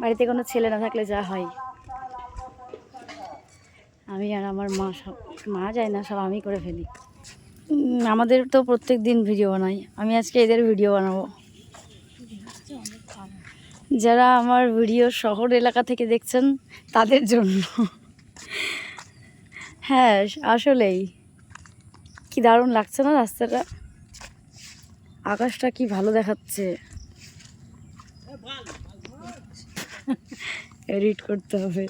বাড়িতে কোনো ছেলে না থাকলে যা হয়। আমি আর আমার মা সব, মা যায় না, সব আমি করে ফেলি। আমাদের তো প্রত্যেক দিন ভিডিও বানাই। আমি আজকে এদের ভিডিও বানাবো। যারা আমার ভিডিও শহর এলাকা থেকে দেখছেন, তাদের জন্য। হ্যাঁ আসলেই। কি দারুণ লাগছে না রাস্তাটা? আকাশটা কি ভালো দেখাচ্ছে। এডিট করতে হবে।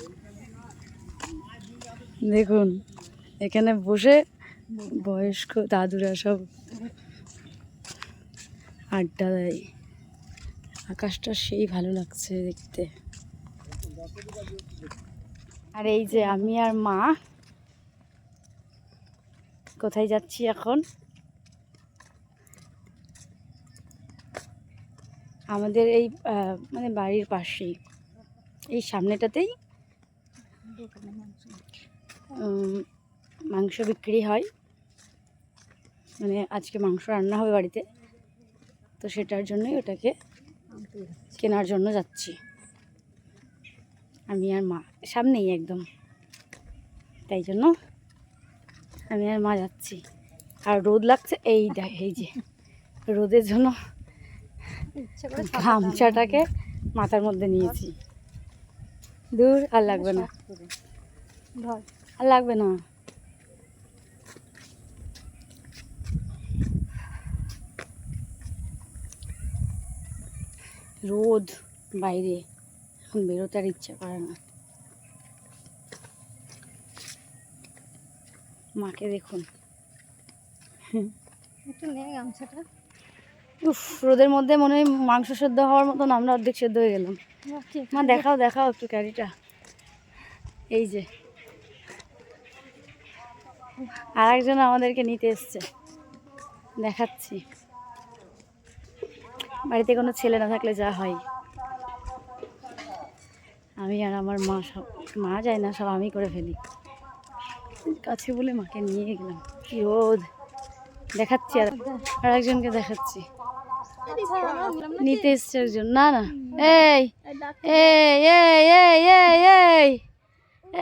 দেখুন, এখানে বসে বয়স্ক দাদুরা সব আড্ডা দেয়। আকাশটা সেই ভালো লাগছে দেখতে। আর এই যে আমি আর মা, কোথায় যাচ্ছি এখন? আমাদের এই মানে বাড়ির পাশেই। এই সামনেটাতেই মাংস বিক্রি হয়। মানে আজকে মাংস রান্না হবে বাড়িতে। তো সেটার জন্যই ওটাকে কেনার জন্য যাচ্ছি। আমি আর মা সামনেই একদম। তাই জন্য আমি আর মা যাচ্ছি। আর রোদ লাগছে এই এই যে রোদের জন্য গামছাটাকে মাথার মধ্যে নিয়েছি। দূর আর লাগবে না। আর লাগবে না। রোদ বাইরে। এখন বেরোতে আর ইচ্ছা করে না। মাকে দেখুন। একটু নে গামছাটা। উফ রোদের মধ্যে মনে হয় মাংস সেদ্ধ হওয়ার মতন আমরা অর্ধেক সেদ্ধ হয়ে গেলাম। মা, দেখাও দেখাও একটু ক্যারিটা এই যে। আর একজন আমাদেরকে নিতে এসছে। দেখাচ্ছি। বাড়িতে কোনো ছেলে না থাকলে যা হয়। আমি আর আমার মা সব, মা যায় না, সব আমি করে ফেলি। কাছে বলে মাকে নিয়ে গেলাম। কি রোদ। দেখাচ্ছি আর একজনকে দেখাচ্ছি। নিতে এসছে একজন। না না। এই এই এই এই এই এই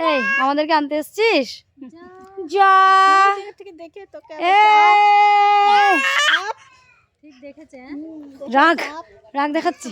এই আমাদেরকে আনতে এসছিস? যা। দেখে তোকে দেখেছে রাগ রাগ দেখাচ্ছি।